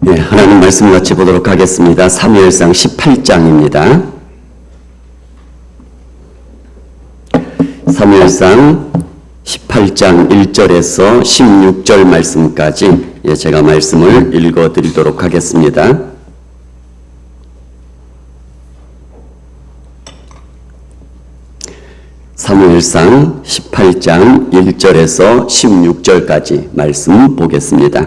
네, 하나님 말씀 같이 보도록 하겠습니다. 사무엘상 18장입니다. 사무엘상 18장 1절에서 16절 말씀까지 예, 제가 말씀을 읽어 드리도록 하겠습니다. 사무엘상 18장 1절에서 16절까지 말씀 보겠습니다.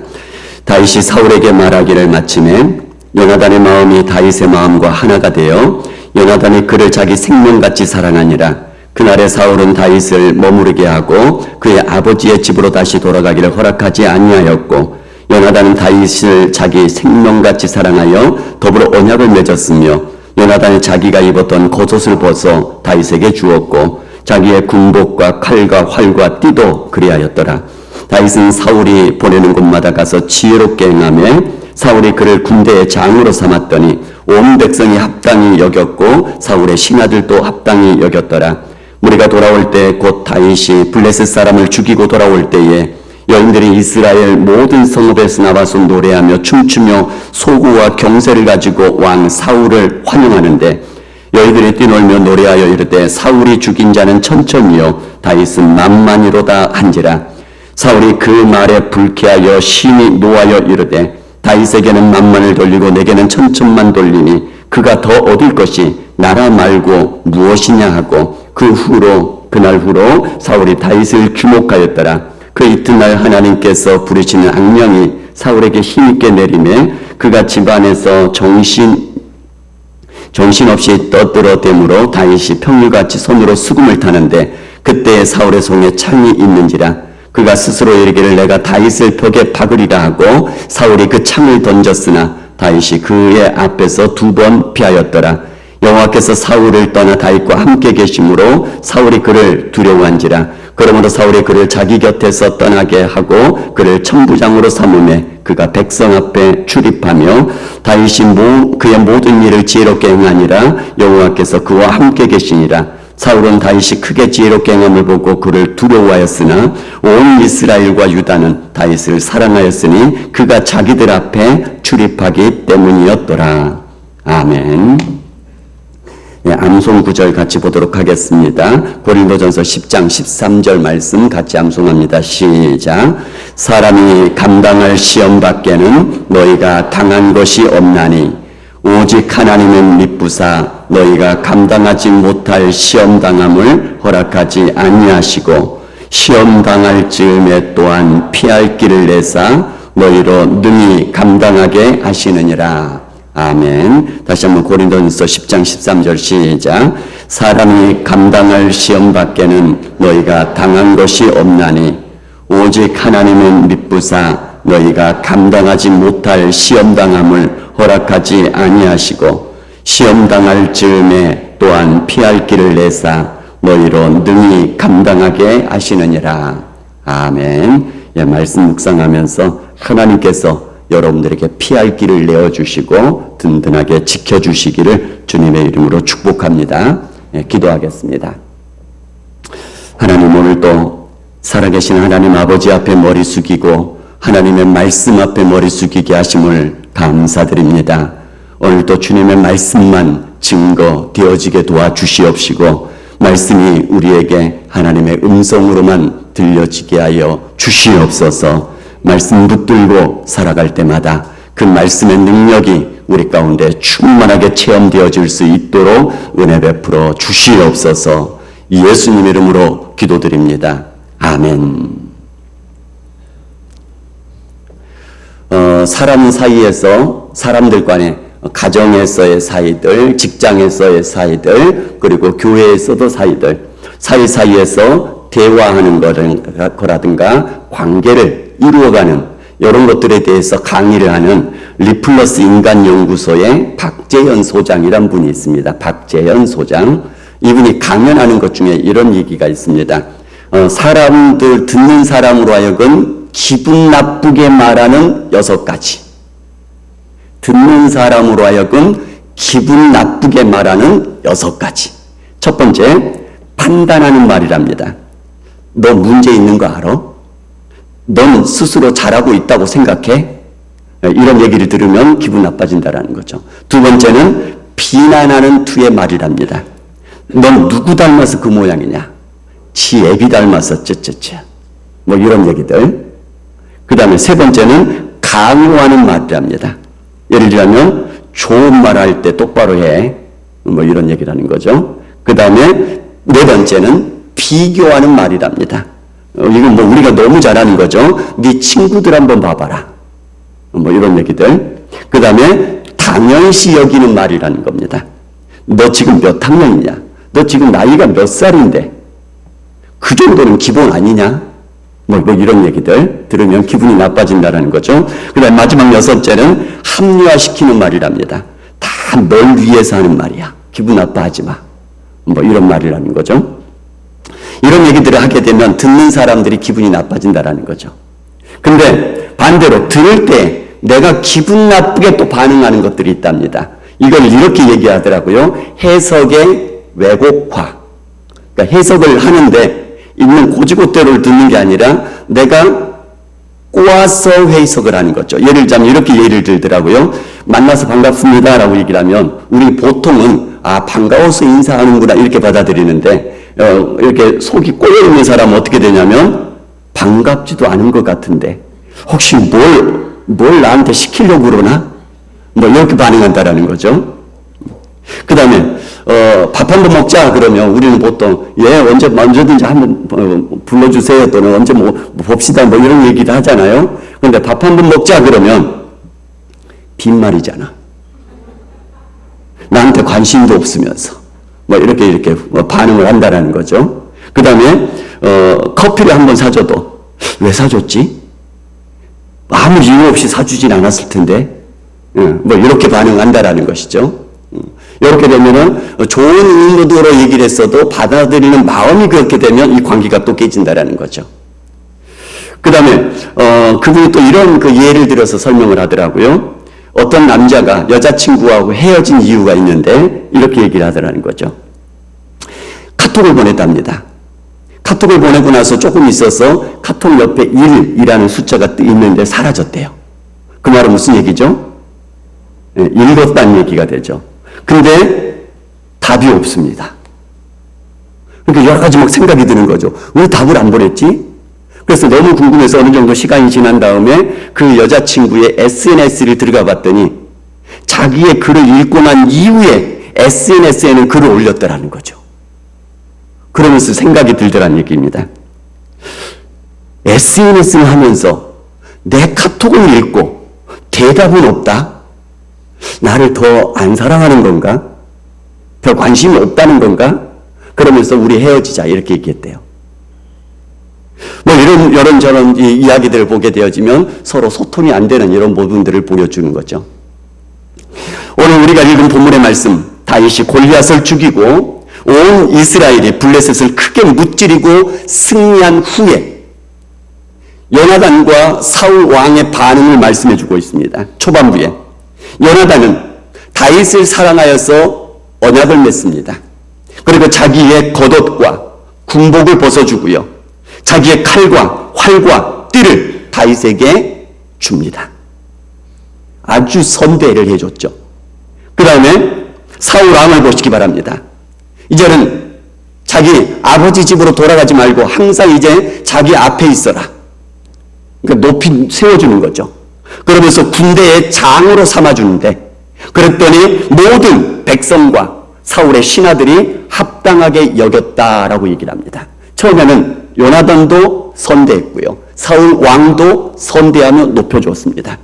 다윗이 사울에게 말하기를 마침에 요나단의 마음이 다윗의 마음과 하나가 되어 요나단이 그를 자기 생명같이 사랑하니라. 그날에 사울은 다윗을 머무르게 하고 그의 아버지의 집으로 다시 돌아가기를 허락하지 아니하였고 요나단은 다윗을 자기 생명같이 사랑하여 더불어 언약을 맺었으며 요나단은 자기가 입었던 겉옷을 벗어 다윗에게 주었고 자기의 군복과 칼과 활과 띠도 그리하였더라. 다윗은 사울이 보내는 곳마다 가서 지혜롭게 행하며 사울이 그를 군대의 장으로 삼았더니 온 백성이 합당히 여겼고 사울의 신하들도 합당히 여겼더라. 우리가 돌아올 때 곧 다윗이 블레셋 사람을 죽이고 돌아올 때에 여인들이 이스라엘 모든 성읍에서 나와서 노래하며 춤추며 소구와 경세를 가지고 왕 사울을 환영하는데 여인들이 뛰놀며 노래하여 이르되 사울이 죽인 자는 천천히요 다윗은 만만이로다 한지라 사울이 그 말에 불쾌하여 심히 노하여 이르되 다윗에게는 만만을 돌리고 내게는 천천만 돌리니 그가 더 얻을 것이 나라 말고 무엇이냐 하고 그 후로 그날 후로 사울이 다윗을 주목하였더라. 그 이튿날 하나님께서 부르시는 악령이 사울에게 힘있게 내리매 그가 집안에서 정신 정신없이 떠들어대므로 다윗이 평일같이 손으로 수금을 타는데 그때 사울의 손에 창이 있는지라 그가 스스로 이르기를 내가 다윗을 벽에 박으리라 하고 사울이 그 창을 던졌으나 다윗이 그의 앞에서 두 번 피하였더라. 여호와께서 사울을 떠나 다윗과 함께 계심으로 사울이 그를 두려워한지라. 그러므로 사울이 그를 자기 곁에서 떠나게 하고 그를 천부장으로 삼음에 그가 백성 앞에 출입하며 다윗이 모, 그의 모든 일을 지혜롭게 행하니라. 여호와께서 그와 함께 계시니라 사울은 다윗이 크게 지혜롭게 행함을 보고 그를 두려워하였으나 온 이스라엘과 유다는 다윗을 사랑하였으니 그가 자기들 앞에 출입하기 때문이었더라 아멘. 예, 암송 구절 같이 보도록 하겠습니다. 고린도전서 10장 13절 말씀 같이 암송합니다. 시작. 사람이 감당할 시험 밖에는 너희가 당한 것이 없나니 오직 하나님은 미쁘사 너희가 감당하지 못할 시험 당함을 허락하지 아니하시고 시험 당할 즈음에 또한 피할 길을 내사 너희로 능히 감당하게 하시느니라. 아멘. 다시 한번 고린도전서 10장 13절 시작. 사람이 감당할 시험 밖에는 너희가 당한 것이 없나니 오직 하나님은 미쁘사 너희가 감당하지 못할 시험 당함을 허락하지 아니하시고 시험 당할 즈음에 또한 피할 길을 내사 너희로 능히 감당하게 하시느니라. 아멘. 예, 말씀 묵상하면서 하나님께서 여러분들에게 피할 길을 내어주시고 든든하게 지켜주시기를 주님의 이름으로 축복합니다. 예, 기도하겠습니다. 하나님 오늘도 살아계신 하나님 아버지 앞에 머리 숙이고 하나님의 말씀 앞에 머리 숙이게 하심을 감사드립니다. 오늘도 주님의 말씀만 증거 되어지게 도와주시옵시고 말씀이 우리에게 하나님의 음성으로만 들려지게 하여 주시옵소서 말씀 붙들고 살아갈 때마다 그 말씀의 능력이 우리 가운데 충만하게 체험되어질 수 있도록 은혜 베풀어 주시옵소서 예수님 이름으로 기도드립니다. 아멘. 어, 사람 사이에서 사람들 간에 가정에서의 사이들, 직장에서의 사이들, 그리고 교회에서도 사이들, 사이사이에서 대화하는 거라든가 관계를 이루어가는 이런 것들에 대해서 강의를 하는 리플러스 인간연구소의 박재현 소장이란 분이 있습니다. 박재현 소장. 이분이 강연하는 것 중에 이런 얘기가 있습니다. 어, 사람들, 듣는 사람으로 하여금 기분 나쁘게 말하는 여섯 가지. 듣는 사람으로 하여금 기분 나쁘게 말하는 여섯 가지. 첫 번째, 판단하는 말이랍니다. 너 문제 있는 거 알아? 넌 스스로 잘하고 있다고 생각해? 이런 얘기를 들으면 기분 나빠진다라는 거죠. 두 번째는 비난하는 투의 말이랍니다. 넌 누구 닮아서 그 모양이냐? 지 애비 닮아서 쩌쩌쩌. 뭐 이런 얘기들. 그 다음에 세 번째는 강요하는 말이랍니다. 예를 들자면 좋은 말 할 때 똑바로 해. 뭐 이런 얘기라는 거죠. 그 다음에 네 번째는 비교하는 말이랍니다. 어, 이건 뭐 우리가 너무 잘하는 거죠. 네 친구들 한번 봐봐라. 뭐 이런 얘기들. 그 다음에 당연시 여기는 말이라는 겁니다. 너 지금 몇 학년이냐? 너 지금 나이가 몇 살인데? 그 정도는 기본 아니냐? 뭐, 뭐 이런 얘기들 들으면 기분이 나빠진다는 거죠. 그 다음 마지막 여섯째는 합리화시키는 말이랍니다. 다 널 위해서 하는 말이야. 기분 나빠하지 마. 뭐 이런 말이라는 거죠. 이런 얘기들을 하게 되면 듣는 사람들이 기분이 나빠진다라는 거죠. 근데 반대로 들을 때 내가 기분 나쁘게 또 반응하는 것들이 있답니다. 이걸 이렇게 얘기하더라고요. 해석의 왜곡화. 그러니까 해석을 하는데 있는 고지고대로를 듣는 게 아니라 내가 꼬아서 해석을 하는 거죠. 예를 들자면 이렇게 예를 들더라고요. 만나서 반갑습니다 라고 얘기를 하면 우리 보통은 아 반가워서 인사하는구나 이렇게 받아들이는데 어, 이렇게 속이 꼬여 있는 사람은 어떻게 되냐면 반갑지도 않은 것 같은데 혹시 뭘, 뭘 나한테 시키려고 그러나? 뭐 이렇게 반응한다라는 거죠. 그 다음에 어, 밥 한 번 먹자 그러면 우리는 보통 예 언제 언제든지 한번 어, 불러주세요 또는 언제 뭐, 뭐 봅시다 뭐 이런 얘기를 하잖아요. 그런데 밥 한 번 먹자 그러면 빈말이잖아. 나한테 관심도 없으면서 뭐 이렇게 이렇게 뭐 반응을 한다라는 거죠. 그 다음에 어, 커피를 한 번 사줘도 왜 사줬지? 아무 이유 없이 사주진 않았을 텐데 예, 뭐 이렇게 반응한다라는 것이죠. 이렇게 되면은 좋은 의도로 얘기를 했어도 받아들이는 마음이 그렇게 되면 이 관계가 또 깨진다라는 거죠. 그 다음에, 어, 그분이 또 이런 그 예를 들어서 설명을 하더라고요. 어떤 남자가 여자친구하고 헤어진 이유가 있는데 이렇게 얘기를 하더라는 거죠. 카톡을 보냈답니다. 카톡을 보내고 나서 조금 있어서 카톡 옆에 1이라는 숫자가 뜨 있는데 사라졌대요. 그 말은 무슨 얘기죠? 예, 읽었다는 얘기가 되죠. 근데 답이 없습니다. 그러니까 여러 가지 막 생각이 드는 거죠. 왜 답을 안 보냈지? 그래서 너무 궁금해서 어느 정도 시간이 지난 다음에 그 여자친구의 SNS를 들어가 봤더니 자기의 글을 읽고 난 이후에 SNS에는 글을 올렸더라는 거죠. 그러면서 생각이 들더란 얘기입니다. SNS를 하면서 내 카톡을 읽고 대답은 없다? 나를 더 안 사랑하는 건가? 별 관심이 없다는 건가? 그러면서 우리 헤어지자 이렇게 얘기했대요. 뭐 이런 이런저런 이야기들을 보게 되어지면 서로 소통이 안 되는 이런 부분들을 보여주는 거죠. 오늘 우리가 읽은 본문의 말씀 다윗이 골리앗을 죽이고 온 이스라엘이 블레셋을 크게 무찌르고 승리한 후에 요나단과 사울 왕의 반응을 말씀해 주고 있습니다. 초반부에 요나단은 다윗을 사랑하여서 언약을 맺습니다. 그리고 자기의 겉옷과 군복을 벗어주고요. 자기의 칼과 활과 띠를 다윗에게 줍니다. 아주 선대를 해줬죠. 그 다음에 사울 왕을 보시기 바랍니다. 이제는 자기 아버지 집으로 돌아가지 말고 항상 이제 자기 앞에 있어라. 그러니까 높이 세워주는 거죠. 그러면서 군대의 장으로 삼아주는데 그랬더니 모든 백성과 사울의 신하들이 합당하게 여겼다라고 얘기를 합니다. 처음에는 요나단도 선대했고요. 사울 왕도 선대하며 높여주었습니다.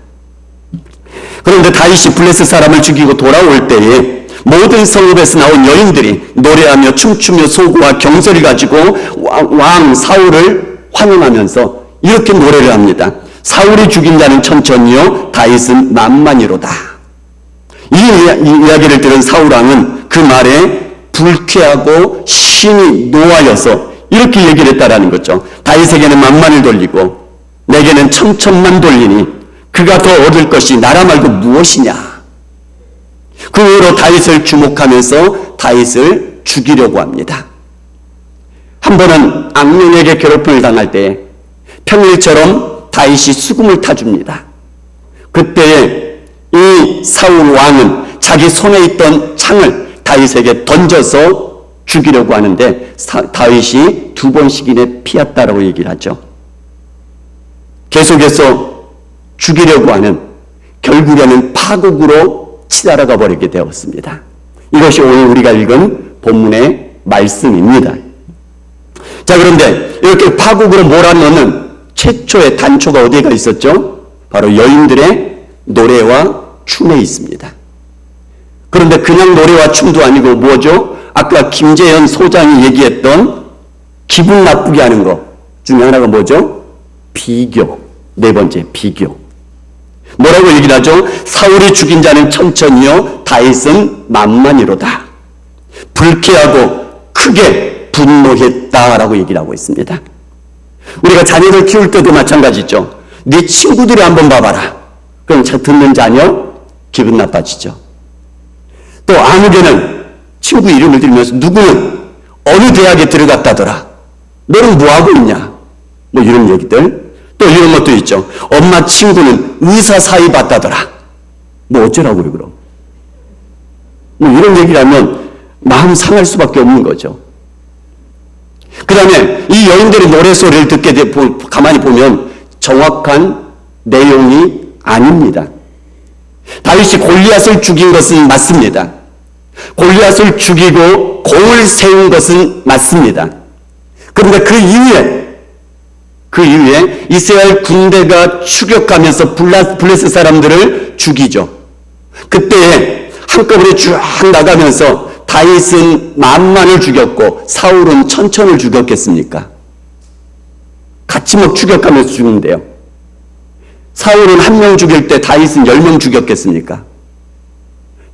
그런데 다윗이 블레셋 사람을 죽이고 돌아올 때에 모든 성읍에서 나온 여인들이 노래하며 춤추며 소고와 경설을 가지고 왕, 왕 사울을 환영하면서 이렇게 노래를 합니다. 사울이 죽인 자는 천천히요 다윗은 만만이로다. 이 이야기를 들은 사울 왕은 그 말에 불쾌하고 심히 노하여서 이렇게 얘기를 했다라는 거죠. 다윗에게는 만만을 돌리고 내게는 천천만 돌리니 그가 더 얻을 것이 나라 말고 무엇이냐. 그 후로 다윗을 주목하면서 다윗을 죽이려고 합니다. 한 번은 악령에게 괴롭힘을 당할 때 평일처럼 다윗이 수금을 타줍니다. 그때에 이 사울 왕은 자기 손에 있던 창을 다윗에게 던져서 죽이려고 하는데 사- 다윗이 두 번씩이나 피했다라고 얘기를 하죠. 계속해서 죽이려고 하는 결국에는 파국으로 치달아가 버리게 되었습니다. 이것이 오늘 우리가 읽은 본문의 말씀입니다. 자, 그런데 이렇게 파국으로 몰아넣는 최초의 단초가 어디가 있었죠? 바로 여인들의 노래와 춤에 있습니다. 그런데 그냥 노래와 춤도 아니고 뭐죠? 아까 김재현 소장이 얘기했던 기분 나쁘게 하는 것 중에 하나가 뭐죠? 비교. 네 번째, 비교. 뭐라고 얘기를 하죠? 사울이 죽인 자는 천천히요, 다윗은 만만이로다. 불쾌하고 크게 분노했다라고 얘기를 하고 있습니다. 우리가 자녀를 키울 때도 마찬가지죠. 네 친구들이 한번 봐봐라. 그럼 자- 듣는 자녀 기분 나빠지죠. 또 아무개는 친구 이름을 들으면서 누구는 어느 대학에 들어갔다더라. 너는 뭐 하고 있냐? 뭐 이런 얘기들. 또 이런 것도 있죠. 엄마 친구는 의사 사이 봤다더라. 뭐 어쩌라고 그래 그럼. 뭐 이런 얘기를 하면 마음 상할 수밖에 없는 거죠. 그 다음에 이 여인들의 노래소리를 듣게 돼, 보- 가만히 보면 정확한 내용이 아닙니다. 다윗이 골리앗을 죽인 것은 맞습니다. 골리앗을 죽이고 공을 세운 것은 맞습니다. 그런데 그 이후에 그 이후에 이스라엘 군대가 추격하면서 블레스 사람들을 죽이죠. 그때 한꺼번에 쭉 나가면서 다윗은 만만을 죽였고 사울은 천천을 죽였겠습니까? 같이 막 추격하면서 죽는데요. 사울은 한 명 죽일 때 다윗은 열 명 죽였겠습니까?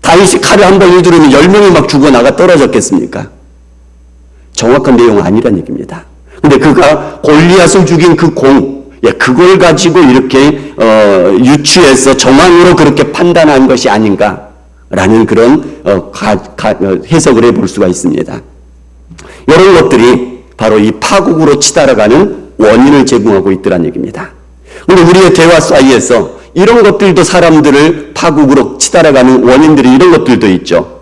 다윗이 칼을 한방 휘두르면 열 명이 막 죽어나가 떨어졌겠습니까? 정확한 내용은 아니란 얘기입니다. 근데 그가 골리앗을 죽인 그 공, 예, 그걸 가지고 이렇게 어, 유추해서 정황으로 그렇게 판단한 것이 아닌가 라는 그런 어, 가, 가, 어, 해석을 해볼 수가 있습니다. 이런 것들이 바로 이 파국으로 치달아가는 원인을 제공하고 있더란 얘기입니다. 근데 우리의 대화 사이에서 이런 것들도 사람들을 파국으로 치달아가는 원인들이 이런 것들도 있죠.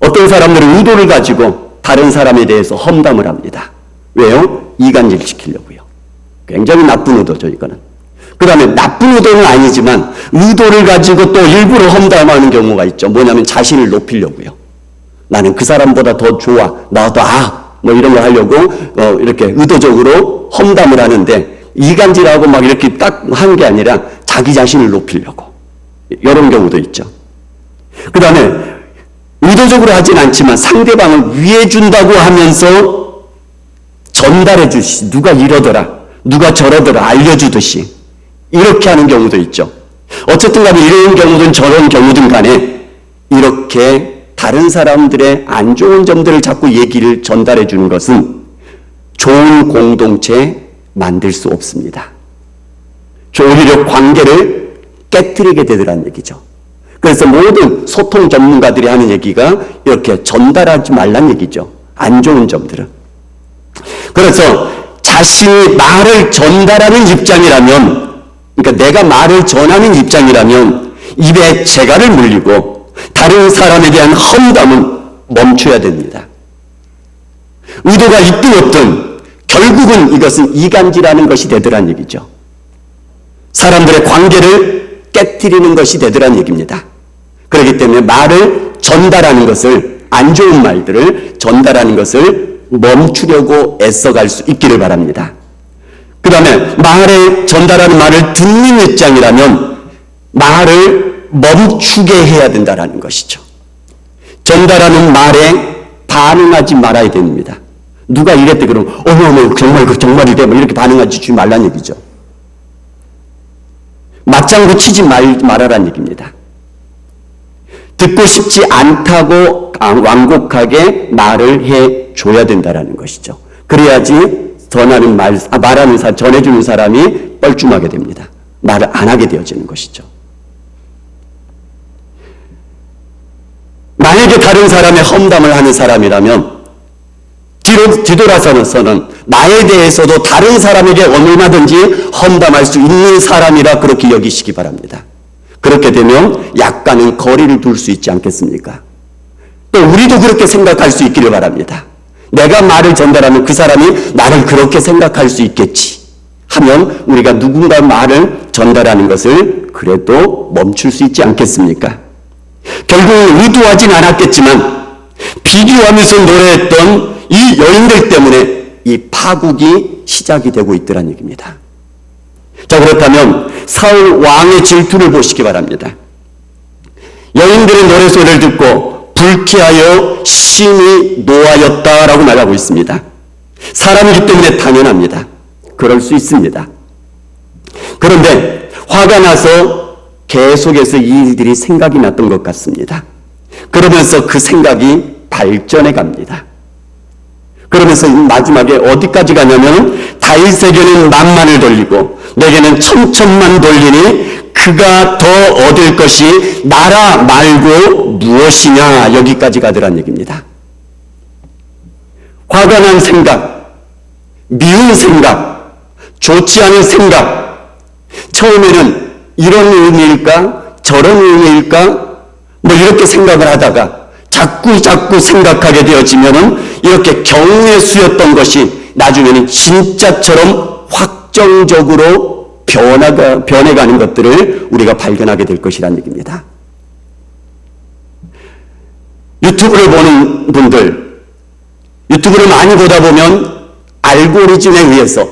어떤 사람들은 의도를 가지고 다른 사람에 대해서 험담을 합니다. 왜요? 이간질 시키려고요. 굉장히 나쁜 의도죠, 이거는. 그 다음에 나쁜 의도는 아니지만 의도를 가지고 또 일부러 험담하는 경우가 있죠. 뭐냐면 자신을 높이려고요. 나는 그 사람보다 더 좋아. 나도 아. 뭐 이런 거 하려고 어, 이렇게 의도적으로 험담을 하는데 이간질하고 막 이렇게 딱 한 게 아니라 자기 자신을 높이려고. 이런 경우도 있죠. 그 다음에 의도적으로 하진 않지만 상대방을 위해 준다고 하면서 전달해 주시 누가 이러더라 누가 저러더라 알려주듯이 이렇게 하는 경우도 있죠 어쨌든 간에 이런 경우든 저런 경우든 간에 이렇게 다른 사람들의 안 좋은 점들을 자꾸 얘기를 전달해 주는 것은 좋은 공동체 만들 수 없습니다 오히려 관계를 깨뜨리게 되더란 얘기죠 그래서 모든 소통 전문가들이 하는 얘기가 이렇게 전달하지 말란 얘기죠. 안 좋은 점들은. 그래서 자신이 말을 전달하는 입장이라면, 그러니까 내가 말을 전하는 입장이라면 입에 재갈을 물리고 다른 사람에 대한 험담은 멈춰야 됩니다. 의도가 있든 없든 결국은 이것은 이간질하는 것이 되더란 얘기죠. 사람들의 관계를 깨뜨리는 것이 되더란 얘기입니다. 그렇기 때문에 말을 전달하는 것을 안 좋은 말들을 전달하는 것을 멈추려고 애써갈 수 있기를 바랍니다. 그 다음에 말에 전달하는 말을 듣는 입장이라면 말을 멈추게 해야 된다는 것이죠. 전달하는 말에 반응하지 말아야 됩니다. 누가 이랬대 그러면 어머 어머 정말 그 정말 이래 뭐 이렇게 반응하지 말란 얘기죠. 맞장구 치지 말, 말아란 얘기입니다. 듣고 싶지 않다고 완곡하게 말을 해 줘야 된다라는 것이죠. 그래야지 전하는 말, 아, 말하는 사, 전해주는 사람이 뻘쭘하게 됩니다. 말을 안 하게 되어지는 것이죠. 만약에 다른 사람의 험담을 하는 사람이라면 뒤로, 뒤돌아서는 나에 대해서도 다른 사람에게 얼마든지 험담할 수 있는 사람이라 그렇게 여기시기 바랍니다. 그렇게 되면 약간은 거리를 둘 수 있지 않겠습니까? 또 우리도 그렇게 생각할 수 있기를 바랍니다. 내가 말을 전달하면 그 사람이 나를 그렇게 생각할 수 있겠지 하면 우리가 누군가 말을 전달하는 것을 그래도 멈출 수 있지 않겠습니까? 결국은 의도하진 않았겠지만 비교하면서 노래했던 이 여인들 때문에 이 파국이 시작이 되고 있더란 얘기입니다. 자, 그렇다면 사울 왕의 질투를 보시기 바랍니다. 여인들의 노래소리를 듣고 불쾌하여 심히 노하였다라고 말하고 있습니다. 사람이기 때문에 당연합니다. 그럴 수 있습니다. 그런데 화가 나서 계속해서 이 일들이 생각이 났던 것 같습니다. 그러면서 그 생각이 발전해 갑니다. 그러면서 마지막에 어디까지 가냐면 다윗에게는 만만을 돌리고 내게는 천천만 돌리니 그가 더 얻을 것이 나라 말고 무엇이냐 여기까지 가더란 얘기입니다. 화가 난 생각, 미운 생각, 좋지 않은 생각, 처음에는 이런 의미일까? 저런 의미일까? 뭐 이렇게 생각을 하다가 자꾸 자꾸 생각하게 되어지면은 이렇게 경외 수였던 것이 나중에는 진짜처럼 확정적으로 변화가, 변해가는 것들을 우리가 발견하게 될 것이라는 얘기입니다. 유튜브를 보는 분들, 유튜브를 많이 보다 보면 알고리즘에 의해서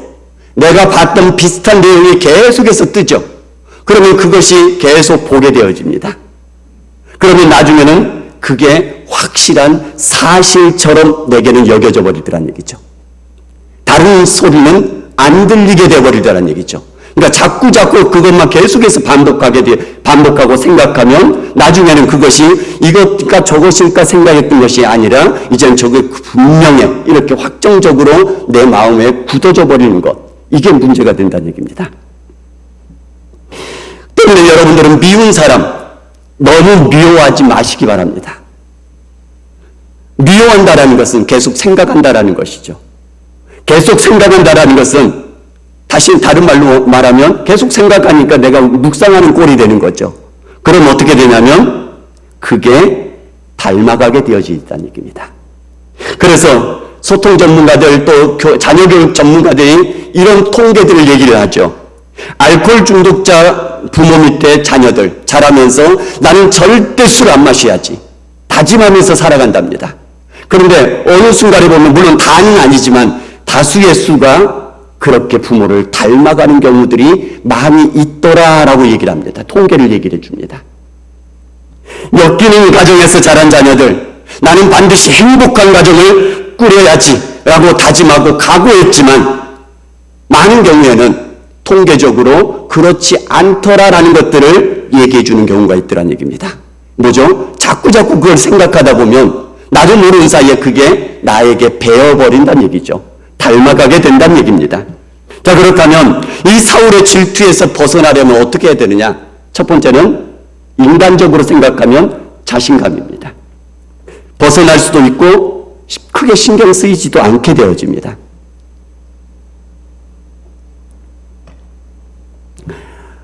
내가 봤던 비슷한 내용이 계속해서 뜨죠. 그러면 그것이 계속 보게 되어집니다. 그러면 나중에는 그게 확실한 사실처럼 내게는 여겨져 버리더란 얘기죠. 다른 소리는 안 들리게 되어버리더란 얘기죠. 그러니까 자꾸 자꾸 그것만 계속해서 반복하게 돼, 반복하고 생각하면 나중에는 그것이 이것과 저것일까 생각했던 것이 아니라 이제는 저게 분명해 이렇게 확정적으로 내 마음에 굳어져 버리는 것 이게 문제가 된다는 얘기입니다. 때문에 여러분들은 미운 사람 너무 미워하지 마시기 바랍니다. 미워한다라는 것은 계속 생각한다라는 것이죠. 계속 생각한다라는 것은 다시 다른 말로 말하면 계속 생각하니까 내가 묵상하는 꼴이 되는 거죠. 그럼 어떻게 되냐면 그게 닮아가게 되어진다는 얘기입니다. 그래서 소통 전문가들 또 자녀 교육 전문가들이 이런 통계들을 얘기를 하죠. 알코올 중독자 부모 밑에 자녀들 자라면서 나는 절대 술 안 마셔야지. 다짐하면서 살아간답니다. 그런데 어느 순간에 보면 물론 다는 아니지만 다수의 수가 그렇게 부모를 닮아가는 경우들이 많이 있더라라고 얘기를 합니다. 통계를 얘기를 해줍니다. 엮이는 가정에서 자란 자녀들, 나는 반드시 행복한 가정을 꾸려야지 라고 다짐하고 각오했지만 많은 경우에는 통계적으로 그렇지 않더라라는 것들을 얘기해 주는 경우가 있더란 얘기입니다. 뭐죠? 자꾸 자꾸 그걸 생각하다 보면 나도 모르는 사이에 그게 나에게 배어버린다는 얘기죠. 닮아가게 된다는 얘기입니다. 자, 그렇다면 이 사울의 질투에서 벗어나려면 어떻게 해야 되느냐? 첫 번째는 인간적으로 생각하면 자신감입니다. 벗어날 수도 있고 크게 신경 쓰이지도 않게 되어집니다.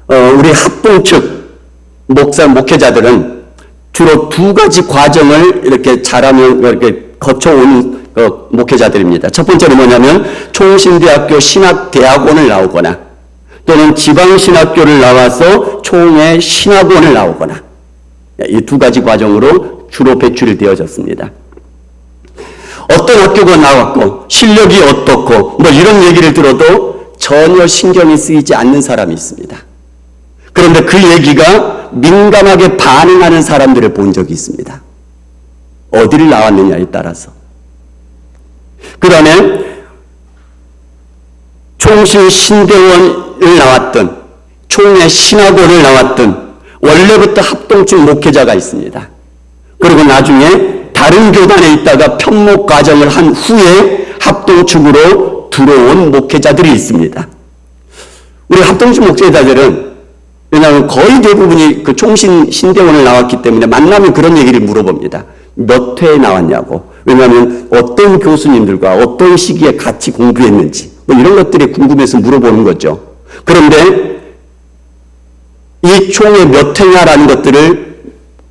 어, 우리 합동 측 목사 목회자들은 주로 두 가지 과정을 이렇게 잘하면 이렇게 거쳐온 어, 목회자들입니다. 첫 번째는 뭐냐면 총신대학교 신학대학원을 나오거나 또는 지방신학교를 나와서 총회 신학원을 나오거나 이 두 가지 과정으로 주로 배출이 되어졌습니다. 어떤 학교가 나왔고 실력이 어떻고 뭐 이런 얘기를 들어도 전혀 신경이 쓰이지 않는 사람이 있습니다. 그런데 그 얘기가 민감하게 반응하는 사람들을 본 적이 있습니다. 어디를 나왔느냐에 따라서. 그 다음에 총신 신대원을 나왔던 총회 신학원을 나왔던 원래부터 합동층 목회자가 있습니다. 그리고 나중에 다른 교단에 있다가 편목 과정을 한 후에 합동층으로 들어온 목회자들이 있습니다. 우리 합동층 목회자들은 왜냐하면 거의 대부분이 그 총신 신대원을 나왔기 때문에 만나면 그런 얘기를 물어봅니다. 몇 회에 나왔냐고. 왜냐하면 어떤 교수님들과 어떤 시기에 같이 공부했는지 뭐 이런 것들이 궁금해서 물어보는 거죠. 그런데 이이 총의 몇 회냐라는 것들을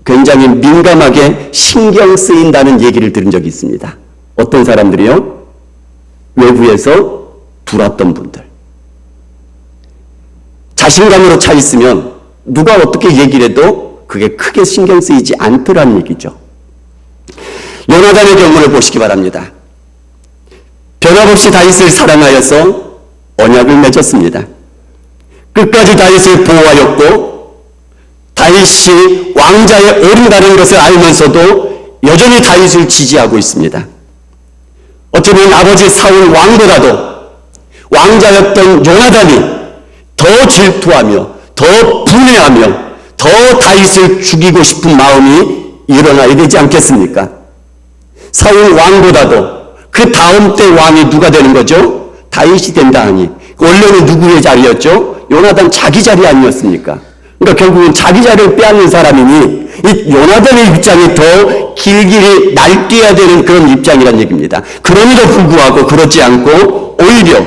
굉장히 민감하게 신경 쓰인다는 얘기를 들은 적이 있습니다. 어떤 사람들이요? 외부에서 들어왔던 분들. 자신감으로 차 있으면 누가 어떻게 얘기를 해도 그게 크게 신경 쓰이지 않더라는 얘기죠. 요나단의 경우를 보시기 바랍니다. 변함없이 다윗을 사랑하여서 언약을 맺었습니다. 끝까지 다윗을 보호하였고 다윗이 왕자에 오른다는 것을 알면서도 여전히 다윗을 지지하고 있습니다. 어쩌면 아버지 사울 왕보다도 왕자였던 요나단이 더 질투하며 더 분해하며 더 다윗을 죽이고 싶은 마음이 일어나야 되지 않겠습니까? 사울 왕보다도 그 다음 때 왕이 누가 되는 거죠? 다윗이 된다 하니 원래는 누구의 자리였죠? 요나단 자기 자리 아니었습니까? 그러니까 결국은 자기 자리를 빼앗는 사람이니 이 요나단의 입장이 더 길길이 날뛰어야 되는 그런 입장이란 얘기입니다. 그럼에도 불구하고 그렇지 않고 오히려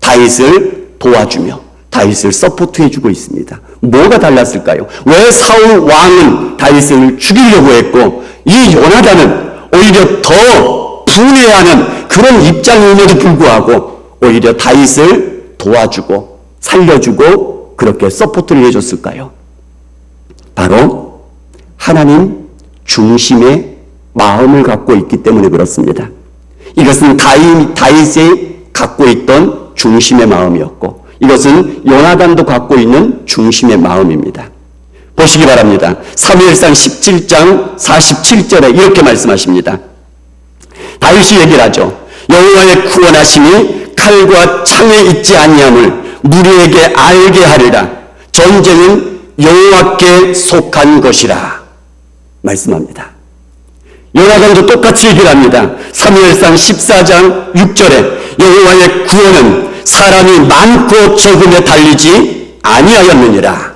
다윗을 도와주며 다윗을 서포트해주고 있습니다. 뭐가 달랐을까요? 왜 사울 왕은 다윗을 죽이려고 했고 이 요나단은 오히려 더 분해하는 그런 입장임에도 불구하고 오히려 다윗을 도와주고 살려주고 그렇게 서포트를 해줬을까요? 바로 하나님 중심의 마음을 갖고 있기 때문에 그렇습니다. 이것은 다윗, 다윗이 갖고 있던 중심의 마음이었고 이것은 요나단도 갖고 있는 중심의 마음입니다. 보시기 바랍니다. 사무엘상 17장 47절에 이렇게 말씀하십니다. 다윗이 얘기를 하죠. 여호와의 구원하심이 칼과 창에 있지 아니함을 무리에게 알게 하리라. 전쟁은 여호와께 속한 것이라. 말씀합니다. 요나단도 똑같이 얘기를 합니다. 사무엘상 14장 6절에 여호와의 구원은 사람이 많고 적음에 달리지 아니하였느니라.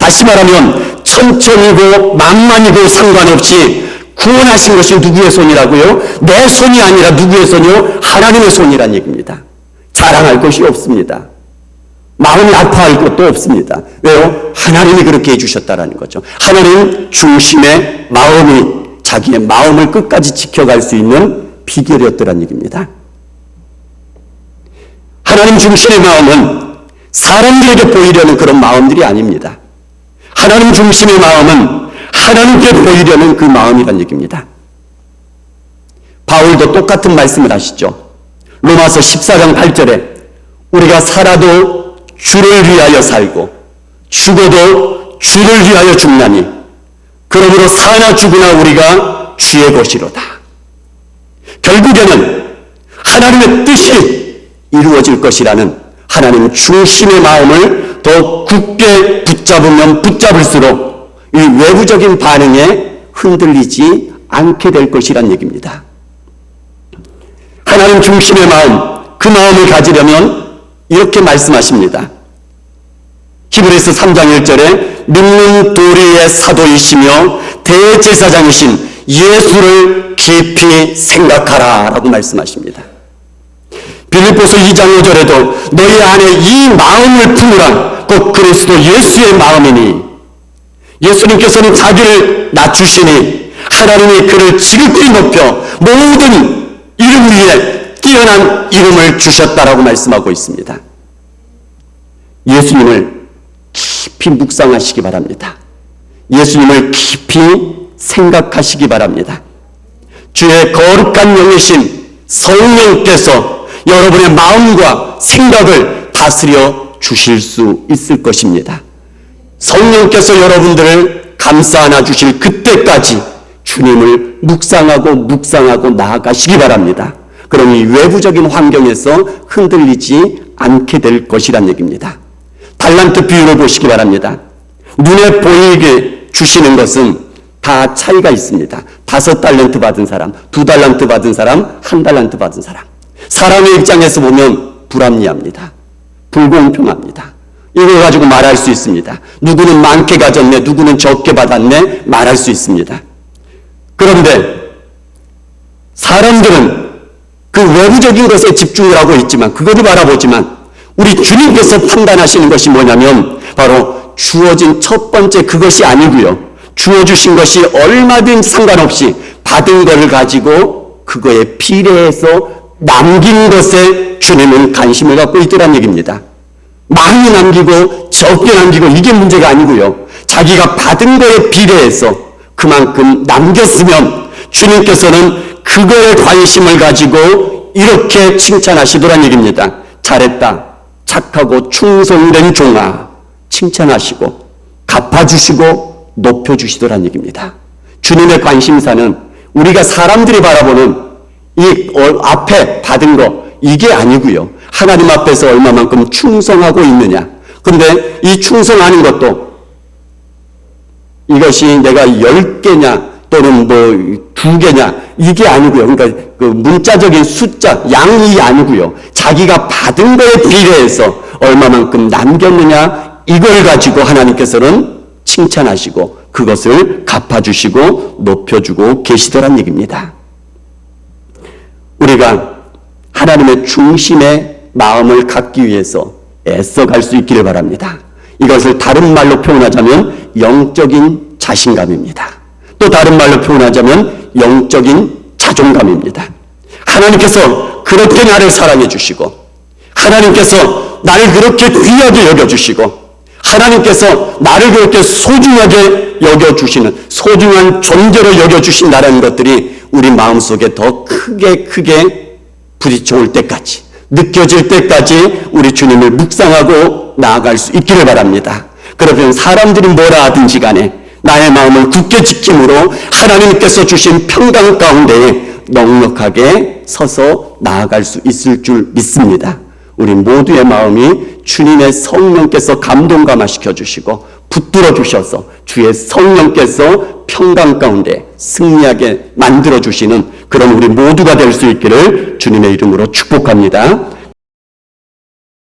다시 말하면 천천히고 만만이고 상관없이 구원하신 것이 누구의 손이라고요? 내 손이 아니라 누구의 손이요? 하나님의 손이란 얘기입니다. 자랑할 것이 없습니다. 마음이 아파할 것도 없습니다. 왜요? 하나님이 그렇게 해주셨다라는 거죠. 하나님 중심의 마음이 자기의 마음을 끝까지 지켜갈 수 있는 비결이었더란 얘기입니다. 하나님 중심의 마음은 사람들에게 보이려는 그런 마음들이 아닙니다. 하나님 중심의 마음은 하나님께 보이려는 그 마음이란 얘기입니다. 바울도 똑같은 말씀을 하시죠. 로마서 14장 8절에 우리가 살아도 주를 위하여 살고 죽어도 주를 위하여 죽나니 그러므로 사나 죽으나 우리가 주의 것이로다. 결국에는 하나님의 뜻이 이루어질 것이라는 하나님 중심의 마음을 더 굳게 붙잡으면 붙잡을수록 이 외부적인 반응에 흔들리지 않게 될 것이란 얘기입니다. 하나님 중심의 마음, 그 마음을 가지려면 이렇게 말씀하십니다. 히브리서 3장 1절에 믿는 도리의 사도이시며 대제사장이신 예수를 깊이 생각하라 라고 말씀하십니다. 빌립보서 2장 5절에도 너희 안에 이 마음을 품으라 곧 그리스도 예수의 마음이니 예수님께서는 자기를 낮추시니 하나님이 그를 지극히 높여 모든 이름 위에 뛰어난 이름을 주셨다라고 말씀하고 있습니다. 예수님을 깊이 묵상하시기 바랍니다. 예수님을 깊이 생각하시기 바랍니다. 주의 거룩한 영이신 성령께서 여러분의 마음과 생각을 다스려 주실 수 있을 것입니다. 성령께서 여러분들을 감싸 안아 주실 그때까지 주님을 묵상하고 묵상하고 나아가시기 바랍니다. 그러니 외부적인 환경에서 흔들리지 않게 될 것이란 얘기입니다. 달란트 비율을 보시기 바랍니다. 눈에 보이게 주시는 것은 다 차이가 있습니다. 다섯 달란트 받은 사람, 두 달란트 받은 사람, 한 달란트 받은 사람. 사람의 입장에서 보면 불합리합니다. 불공평합니다. 이걸 가지고 말할 수 있습니다. 누구는 많게 가졌네, 누구는 적게 받았네, 말할 수 있습니다. 그런데 사람들은 그 외부적인 것에 집중을 하고 있지만, 그것을 바라보지만, 우리 주님께서 판단하시는 것이 뭐냐면, 바로 주어진 첫 번째 그것이 아니고요. 주어주신 것이 얼마든 상관없이 받은 것을 가지고 그거에 비례해서 남긴 것에 주님은 관심을 갖고 있더란 얘기입니다. 많이 남기고 적게 남기고 이게 문제가 아니고요. 자기가 받은 거에 비례해서 그만큼 남겼으면 주님께서는 그거에 관심을 가지고 이렇게 칭찬하시더란 얘기입니다. 잘했다. 착하고 충성된 종아. 칭찬하시고 갚아주시고 높여주시더란 얘기입니다. 주님의 관심사는 우리가 사람들이 바라보는 이 어- 앞에 받은 거 이게 아니고요. 하나님 앞에서 얼마만큼 충성하고 있느냐. 그런데 이 충성하는 것도 이것이 내가 열 개냐 또는 뭐 두 개냐 이게 아니고요. 그러니까 그 문자적인 숫자 양이 아니고요. 자기가 받은 거에 비례해서 얼마만큼 남겼느냐 이걸 가지고 하나님께서는 칭찬하시고 그것을 갚아주시고 높여주고 계시더란 얘기입니다. 우리가 하나님의 중심의 마음을 갖기 위해서 애써 갈 수 있기를 바랍니다. 이것을 다른 말로 표현하자면 영적인 자신감입니다. 또 다른 말로 표현하자면 영적인 자존감입니다. 하나님께서 그렇게 나를 사랑해 주시고 하나님께서 나를 그렇게 귀하게 여겨 주시고 하나님께서 나를 그렇게 소중하게 여겨 주시는 소중한 존재로 여겨 주신다는 것들이 우리 마음속에 더 크게 크게 부딪혀 올 때까지 느껴질 때까지 우리 주님을 묵상하고 나아갈 수 있기를 바랍니다. 그러면 사람들이 뭐라 하든지 간에 나의 마음을 굳게 지킴으로 하나님께서 주신 평강 가운데에 넉넉하게 서서 나아갈 수 있을 줄 믿습니다. 우리 모두의 마음이 주님의 성령께서 감동감화 시켜주시고 붙들어 주셔서 주의 성령께서 평강 가운데 승리하게 만들어 주시는 그런 우리 모두가 될 수 있기를 주님의 이름으로 축복합니다.